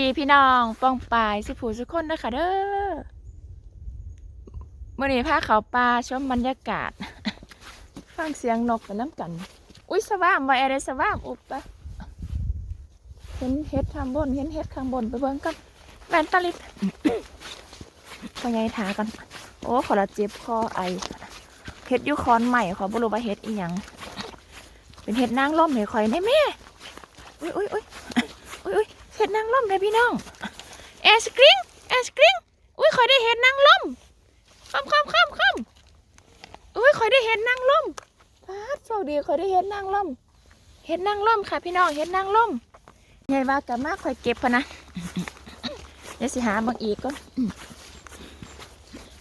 ดีพี่น้องป้องปายสิผูสุกคนนะคะเด้อเมื่อนี้พาเขาป่าชมบรรยากาศ ฟังเสียงนกกันน้ำกัน อุ้ยสว่างไว้อะไรสว่างอุบปะเห็นเห็ดข้างบน เห็นเห็ดข้างบนไปเบิ่งกันแมนตาลิดพอใหญ่ถากัน โอ้ขอละเจ็บคอไอเห็ดยูคอนใหม่ขอบ่รู้ว่าเห็ดอีหยังเป็นเห็ดนางร่มเหยคอยได้แม่อุ้ยอุ้ยอุ้ยอุ้ยอุ้ย เห็ดนางล่มเลยพี่น้องแอสกริงแอสกริงอุ้ยคอยได้เห็ดนางล่มคำคำคำคำอุ้ยคอยได้เห็ดนางล่มพาดโชคดีคอยได้เห็ดนางล่มเห็ดนางล่มค่ะพี่น้องเห็ดนางล่มใหญ่ว่ากันมากคอยเก็บพะนะเดี๋ยวสิหาบางอีกก็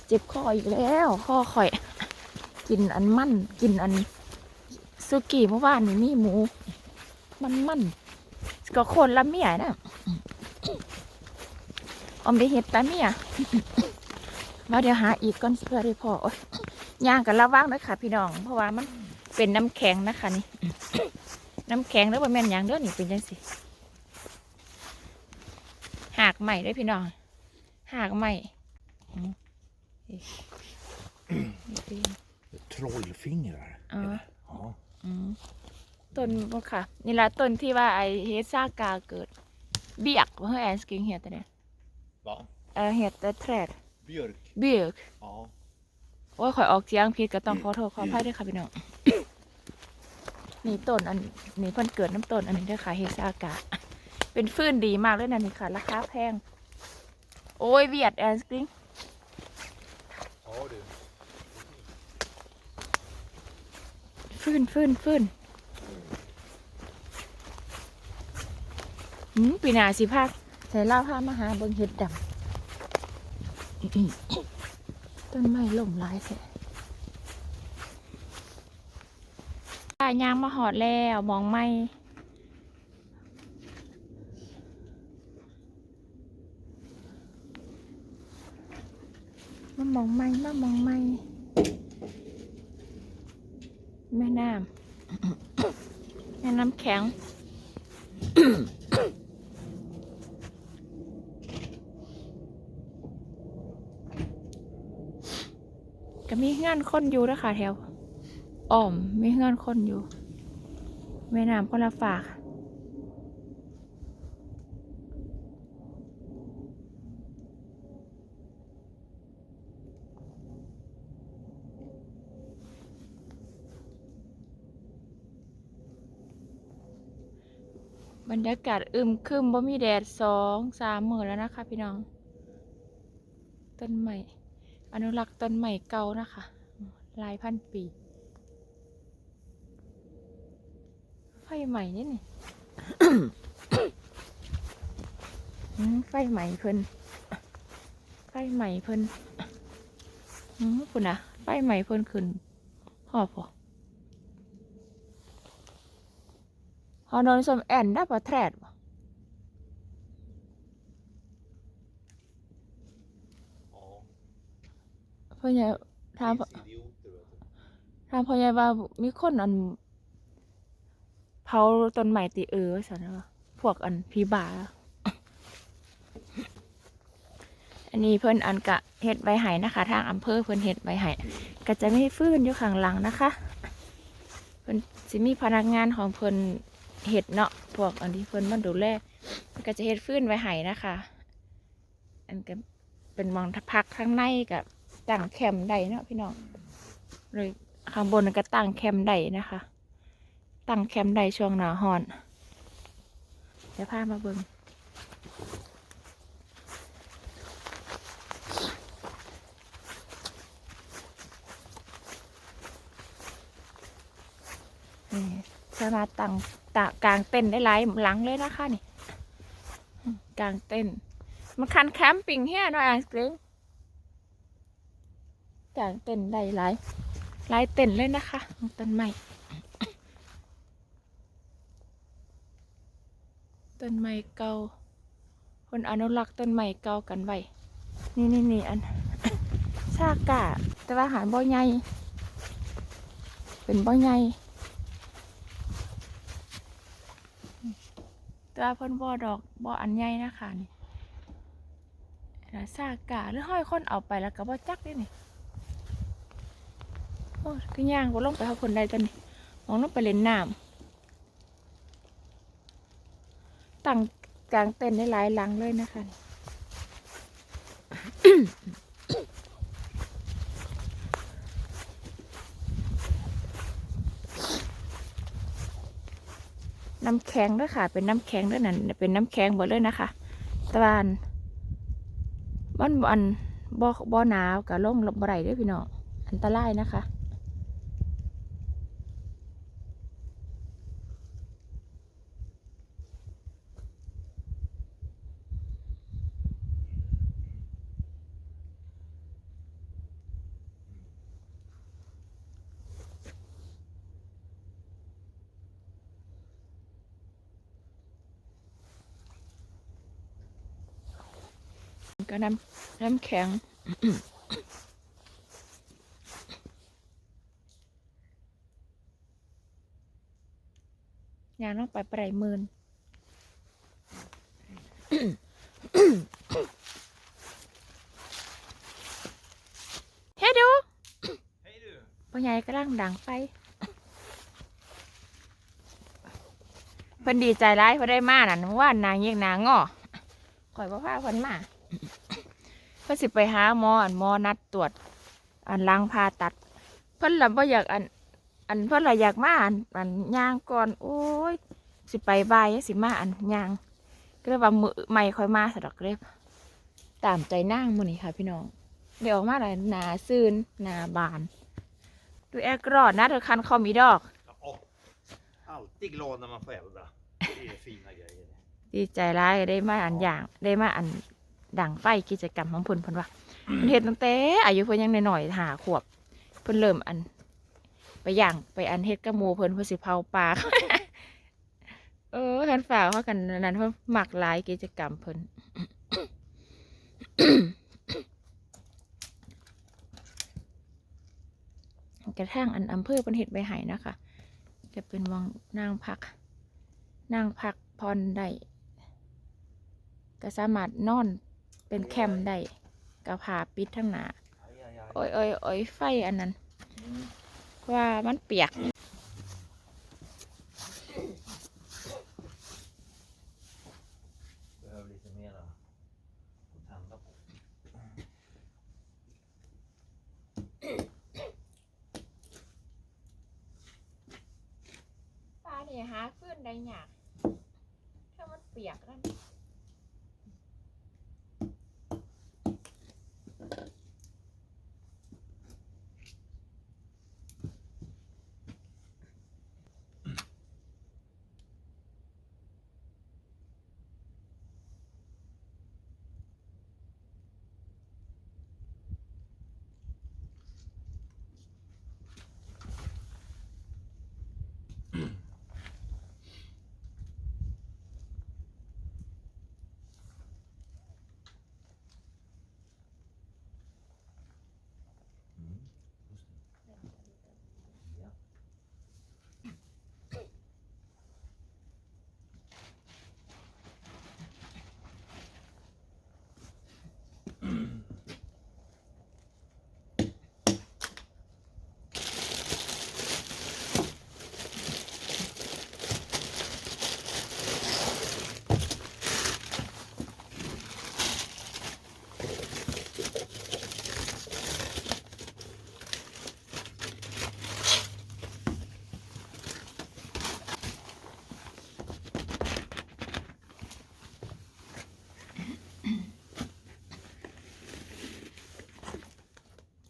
เจ็บคออีกแล้วคอคอย กินอันมั่นกินอันสุกี้เมื่อวานนี่มีหมู มันมัน ก็คนละเมียนะอมได้เห็ดแต่เมียมาเดี๋ยวหาอีกก่อนเพื่อได้พอโอ๊ยย่างกันระวังด้วยค่ะ พี่น้อง เพราะว่ามันเป็นน้ำแข็งนะคะนี่ น้ำแข็งแล้วว่าแม่นหยางเด้อนี่เป็นยังสิหากใหม่ด้วยพี่น้อง หากใหม่อืมนี่ Trollfingrar? Ja. eller? ja. อืม ต้นบ่ค่ะนี่ละต้นที่ว่าไอเฮดซากาเกิด เบียกว่าเฮแอนสกิงเฮียแต่เนี่ย Va? เออเฮียแต่แทรด Björk? เบียก Ja. โอ้ยข่อยออกเสียงผิดก็ต้องขอโทษขออภัยด้วยค่ะพี่น้อง นี่ต้นอันนี่เพิ่นเกิดน้ำต้นอันนี้ด้วยค่ะเฮดซากาเป็นฟืนดีมากเลยนะนี่ค่ะ ราคาแพง โอ้ยเวียดแอนสกิง Ja du. ฟืนฟืนฟืนหืม ปีนาสิพากใส่เล่าพามาหาเบิงเห็ดดำต้นไม้ล่มหลายแสป้ายางมาหอดแล้วมองไม่มามองไม่มามองไม่แม่น้ำแม่น้ำแข็ง มีเงื่อนคนอยู่นะคะแถวอ้อมมีเงื่อนคนอยู่ แม่น้ำคนละฝากบรรยากาศอึมครึมบ่มีแดดสองสามมื้อแล้วนะคะพี่น้อง ต้นใหม่ อนุรักษ์ต้นใหม่เก่านะคะหลายพันปี ไฟใหม่นี่นี่ไฟใหม่เพิ่นไฟใหม่เพิ่นอืมคุณนะไฟใหม่เพิ่นขึ้นหอบพอฮอนอนสมแอนได้ปะแทรดบ่ Ja. พ่อ ใหญ่ถามถามพ่อใหญ่ว่ามีคนอันเผาต้นใหม่ติเออสันว่าพวกอันพีบา อันนี้เพิ่นอันกะเฮ็ดใบไห้นะคะ ทางอำเภอเพิ่นเฮ็ดใบไห้ก็จะไมีฟืนอยู่ข้างหลังนะคะ เพิ่นสิมีพนักงานของเพิ่นเฮ็ดเนาะพวกอันที่เพิ่นมาดูแลก็จะเฮ็ดฟื้นไว้ไห้นะคะ อันก็เป็นมองพักข้างในกับ ตั้งแคมป์ได้เนาะพี่น้องเลยข้างบนก็ตั้งแคมป์ได้นะคะ ตั้งแคมป์ได้ช่วงหนาฮอนเดี๋ยวพามาเบิ่งนี่สามารถตั้งตะกลางเต้นได้หลายหลังเลยนะคะนี่กลางเต้นมันคันแคมปิ้งเฮียเนาะอ่างเกรง กลางเต้นได้หลายหลายเต้นเลยนะคะต้นไม้ต้นไม้เก่าคนอนุรักษ์ต้นไม้เก่ากันไว้นี่นี่นี่อันซากะแต่ว่าหารบ่อใหญ่เป็นบ่อใหญ่ต้แต่ว่าเพิ่นบ่ดอกบ่อันใหญ่นะคะนี่แล้วซากาหรือห้อยคนเอาไปแล้วก็บ่จักด้นี่ โอ้คือย่างบ่ลงไปหาคนใดตอนนี้มองลงไปเล่นน้ำตั้งกลางเต็นท์ได้หลายหลังเลยนะคะน้ำแข็งด้วยค่ะ เป็นน้ำแข็งด้วยนั่นเป็นน้ำแข็งหมดเลยนะคะตะวันมันบ่อันบ่บ่หนาวกับล่มลมบ่ไรด้วยพี่น้องอันตรายนะคะ ก็น้ำน้ำแข็งยางต้องไปปลายมื่นเฮ้ดูพ่อใหญ่กำลังดังไฟเพิ่นดีใจร้ายเพิ่นได้มาน่ะว่า นางเยียกนางง้อข่อยบ่พาเพิ่นมา เพิ่นสิไปหาหมออันหมอนัดตรวจ อันล้างผ่าตัด เพิ่นละบ่อยากอัน อันเพิ่นละอยากมาอันอันย่างก่อน โอ้ย สิไปบ่ายยังสิมาอันย่างก็เลยว่ามือใหม่ค่อยมาสะดอกเล็บตามใจนางมื้อนี้ค่ะ พี่น้อง เดี๋ยวออกมาหลายหนาซื่นหนาบาน ดูแอร์กรอดนะเธอคันคอมีดอก Åh! Alltid glad när man får elda. Det är fina grejer. ดีใจร้ายได้มาอันอย่างได้มาอัน ดังไฟกิจกรรมของเพิ่นเพิ่นว่าเพิ่นเฮ็ดตั้งแต่อายุเพิ่นยังน้อยๆหาขวบเพิ่นเริ่มอัน ไปย่างไปอันเฮ็ดกระหมูเพิ่นเพิ่นสิเผาปลาเออคันฝากเขากันนั้นเพิ่นมักหลายกิจกรรมเพิ่นกระทั่งอันอำเภอเพิ่นเฮ็ดไว้ให้นะคะ จะเป็นวังนางพัก นางพักพรได้ก็สามารถนอน เป็นแคมป์ได้กับผ้าปิดทั้งหนา Aj, aj, aj. โอ้ยโอ้ยโอ้ยไฟอันนั้นว่ามันเปียก Behöver lite mera att tända på. ปลาเนี่ยหาฟื้นได้ยากถ้ามันเปียกนั่น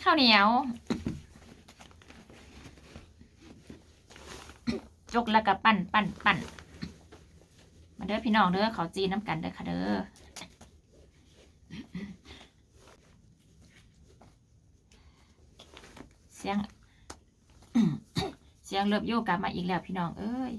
ข้าวเหนียว จกแล้วก็ปั่นปั่นปั่นมาเด้อพี่น้องเด้อเขาจีนน้ำกันเด้อค่ะเด้อเสียงเสียงเลิฟโยกกลับมาอีกแล้วพี่น้องเอ้ย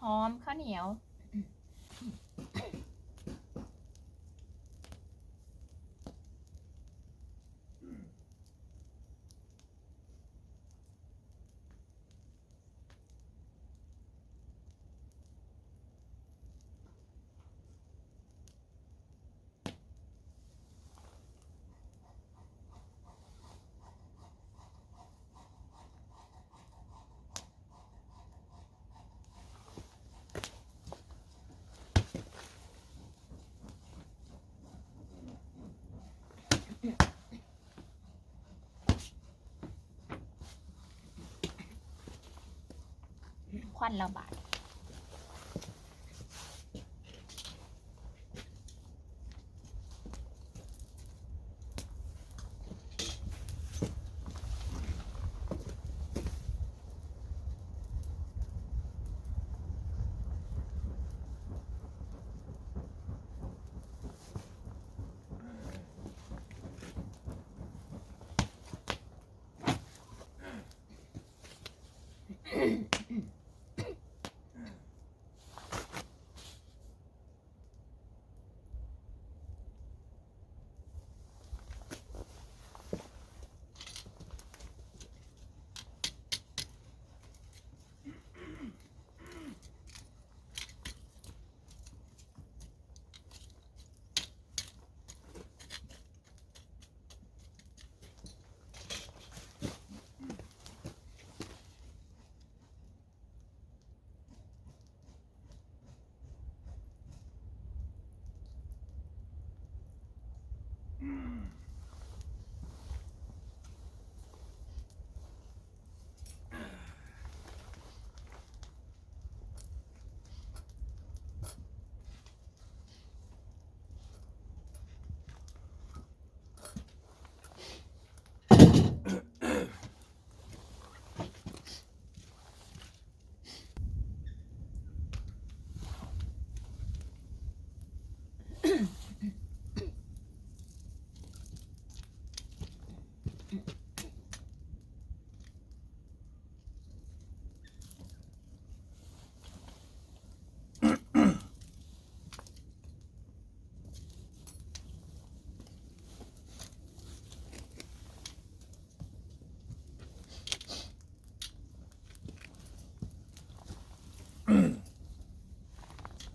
หอมข้าวเหนียว ควันระบาด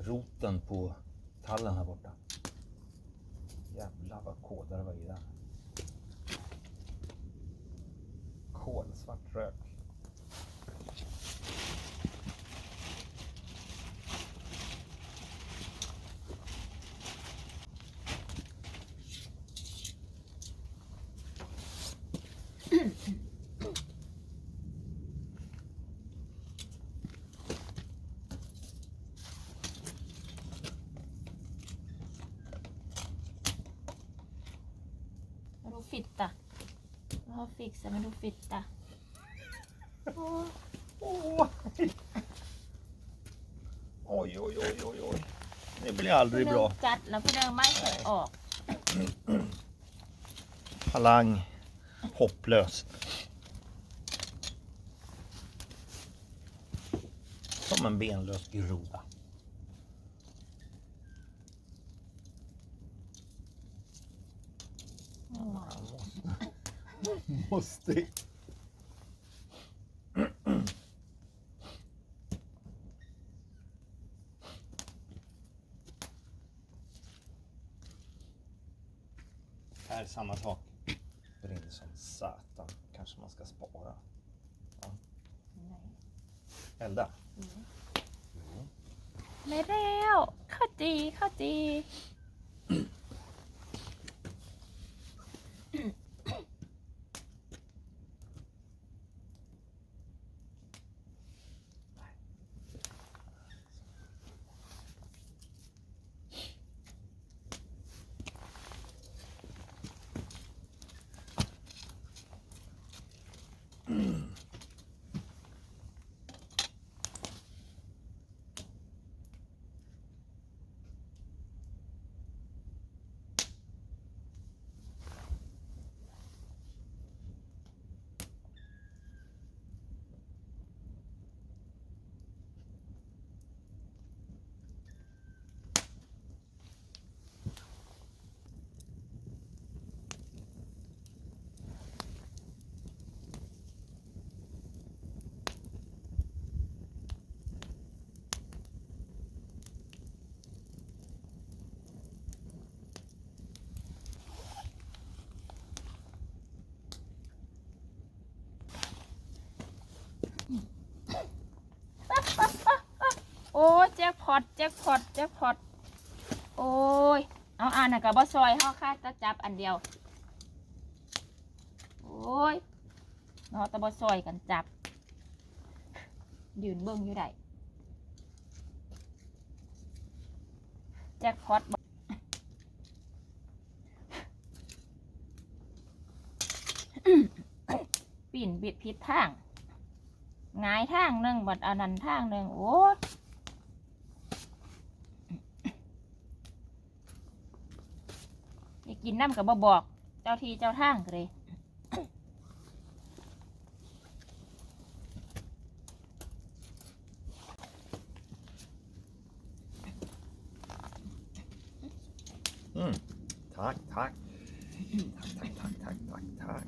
Roten på tallen här borta. Jävlar vad kodare var i den. Kolsvart rök. Jag har fixat men du fitta. Åh, Åh! Oj, oj, oj, oj, oj. Det blir aldrig ผู้หนึง bra. กัดแล้วผู้หนึงไม่เสร็จออก Falang. Hopplös. Som en benlös groda. Måste. Här är samma sak. Brinner som satan. Kanske man ska spara. Nej. Elda. ไม่แล้วข้าวจี โอ้แจ็คพอตแจ็คพอตแจ็คพอตโอ้ย เอาอ่านนะกับบอซอยเฮาค่าจะจับอันเดียว โอ้ยเนาะตะบอซอยกันจับ ยืนเบิ่งอยู่ได้แจ็คพอตปิ่นบิดผิดทางงายทางหนึ่งบัดอันนั้นทางหนึ่งโอ้ยอยา กกินน้ำกับบ่บอก เจ้าทีเจ้าทางก็เลย Mm. Tack, tack. Tack, tack, tack, tack, tack.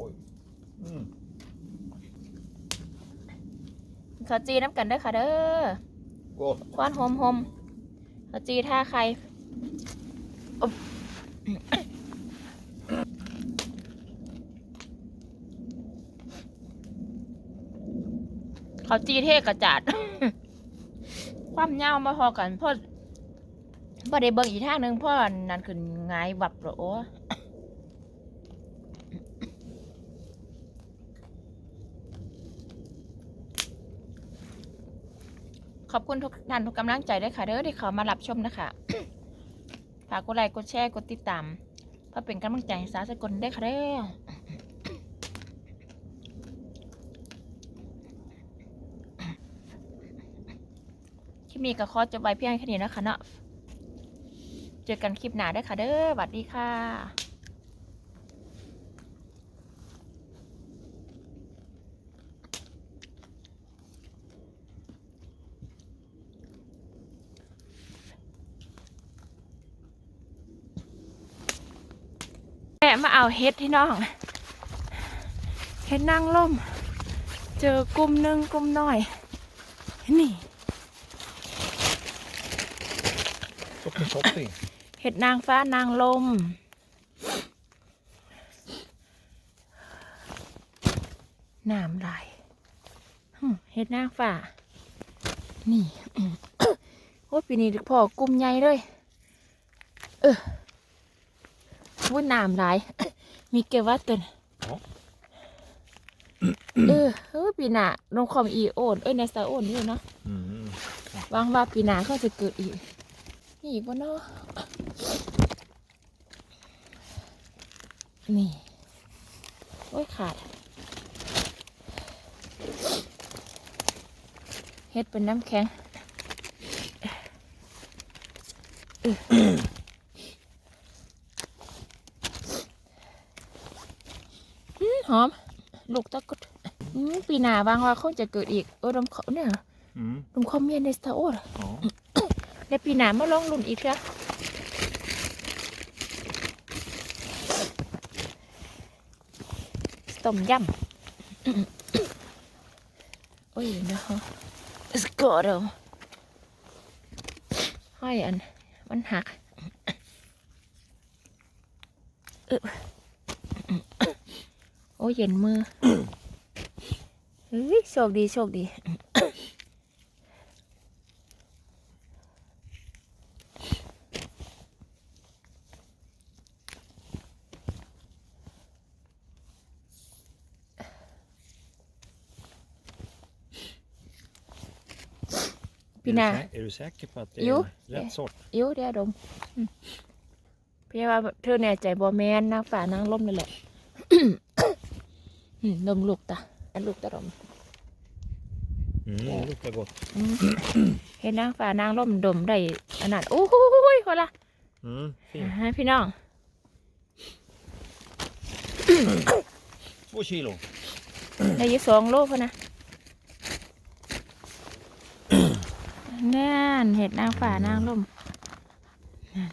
Oj. Mm. ขอจีน้ำกันเด้อค่ะเด้อ Gott. ควันหอมหอมขอจีท่าใครอุ๊บ เขาจีเทกระจาดความยาวมาพอกันพราะพอได้เบิ่งอีกทางหนึ่งพราะนั่นขึ้นหงายวับหรอโอ้ขอบคุณทุกท่านทุกกำลังใจด้วยค่ะเด้อที่เขามารับชมนะคะ ฝากกดไลค์กดแชร์กดติดตามเพื่อเป็นกำลังใจให้สาวสกลได้ค่ะเด้อคลิปนี้ก็ขอจบไว้เพียงแค่นี้นะคะเนาะเจอกันคลิปหน้าได้ค่ะเด้อสวัสดีค่ะ ม่มาเอาเฮ็ดที่น้องเฮ็ดนางล่ม เจอกลุ่มหนึ่งกลุ่มน้อย นี่ Sopping, sopping. เห็ดนางฟ้านางลม น้ำไหลหึเห็ดนางฟ้า นี่อืมโอ้ยปีนี้พ่อกุมใหญ่เลย เออ ว่าน้ำไหลมีเกว่าตัวน่ะอ๋อเออเออปีหน้าลงคอมอีโอนเอ้ยในสาโอนด้วยเนาะ Mm. หวังว่าปีหน้าเขาจะเกิดอีก นี่อีกบ่เนาะนี่ โอ้ยขาดเฮ็ดเป็นน้ำแข็งเอออืม หอม ลูกตะกุดอืมปีหน้าวางว่าคงจะเกิดอีกเออลมเขาเนี่ย Mm. ลมคอมเมียนในสตาร์โอ Ja. ในปีหน้ามาลองลุ่นอีกเถอะต้มยำโอ้ยนะฮะสกอร์เราห้อยอัน มันหัก เออโอ้ยเย็นมือเฮ้ยโชคดีโชคดีพี่นา Är du säker på att det Jo, är rätt sort? อิ้วเดี๋ยวดมอืมพี่ว่าเธอเนี่ยใจบอแมนนางฝ่านางล่มนั่นแหละ อืมดมลูกตาอันลูกตาดม Mm, det luktar gott. อืมเห็นนางฝ่านางล่มดมได้อันนั้นโอ้โหคนละ Mm, fint. ให้พี่น้อง Två kilo. ได้อยี่สองโลพอนะนั่นเห็ดนางฝ่านางล่มนั่น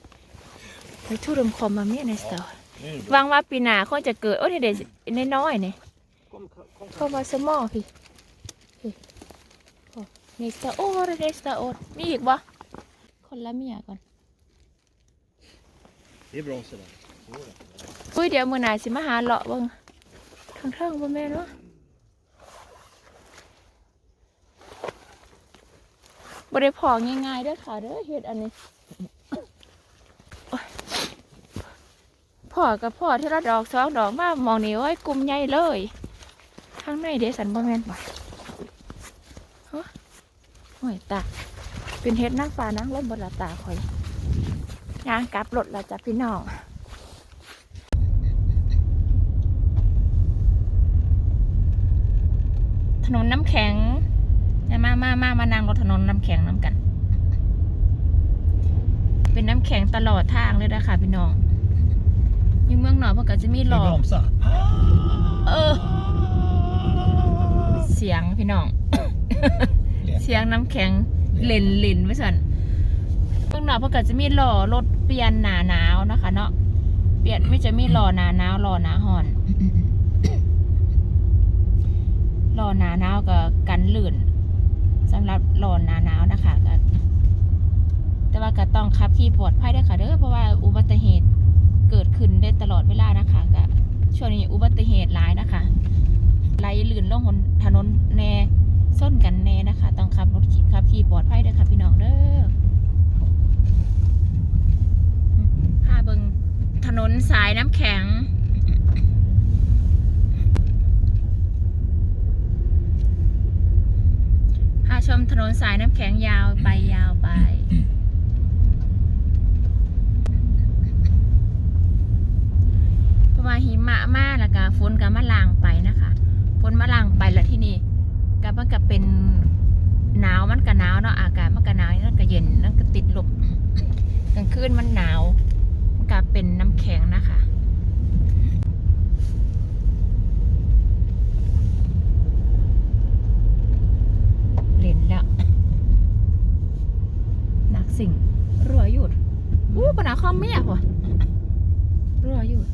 ไปทุรมคอมมาเมียในสตอ Nu är det bra. หวังว่าปีหน้าคงจะเกิด โอ้ยเด็กน้อยๆนี่ Kom, kom, kom. เข้ามาสมอพี่พี่โอ้เนส ตาโอเนสตาโอมีอีกบ่คนละเมียก่อน Det är bra sådär. Så är det. อุ้ยเดี๋ยวมื้อหน้าสิมาหาเลาะเบิ่งทางเทิงบ่แม่นเนาะบ่ได้พอง่ายๆเด้อค่ะเด้อเฮ็ดอันนี้โอ๊ยพ่อกับพ่อที่ละดอกสองดอกมามองนี่โอ้ยกลุ่มใหญ่เลย ข้างในเดสันบ่แมนบ่ฮะโอ้ยตาเป็นเฮ็ดนางฟ้านางล้มบนละตาข่อยยางกลับรถละจ้ะพี่น้องถนนน้ำแข็งมามามามานั่งรถถนนน้ำแข็งน้ำกัน เป็นน้ำแข็งตลอดทางเลยนะคะพี่น้องอยังเมืองหนอเพราะก็จะมีหลอ เออ เสียง พี่น้อง เสียงน้ำแข็งเล่นเล่นไว้สันเมืองหนอยเพราะก็จะมีหล่อรถเปลี่ยนหนาหนาวนะคะ เนาะเปลี่ยนไม่จะมีหล่อหนาหนาวหล่อหนาห่อนหล่อหนาหนาวกับกันลื่นสำหรับหล่อหนาหนาวนะคะก็แต่ว่าก็ต้องขับขี่ปลอดภัยด้วยค่ะเด้อเพราะว่าอุบัติเหตุเกิดขึ้นได้ตลอดเวลานะคะก็ช่วงนี้อุบัติเหตุหลายนะคะ ไหลลื่นลงหนถนนแน่ส้นกันแน่นะคะ ต้องขับรถขี่ขับขี่ปลอดภัยด้วยค่ะพี่น้องเด้อพาเบิงถนนสายน้ำแข็ง พาชมถนนสายน้ำแข็งยาวไปยาวไปเพราะว่าหิมะมากแล้วก็ฝนก็มาลางไปนะคะ ฝนมาลางไปแล้วที่นี่ก็มันก็เป็นหนาวมันก็หนาวเนาะอากาศมันก็หนาวนั่นก็เย็นนั่นก็ติดลมกลางคืนมันหนาวมันก็เป็นน้ำแข็งนะคะเล่นแล้วนักสิ่งรัวหยุดอู้ปนาคอมเมียว่ะรัวหยุด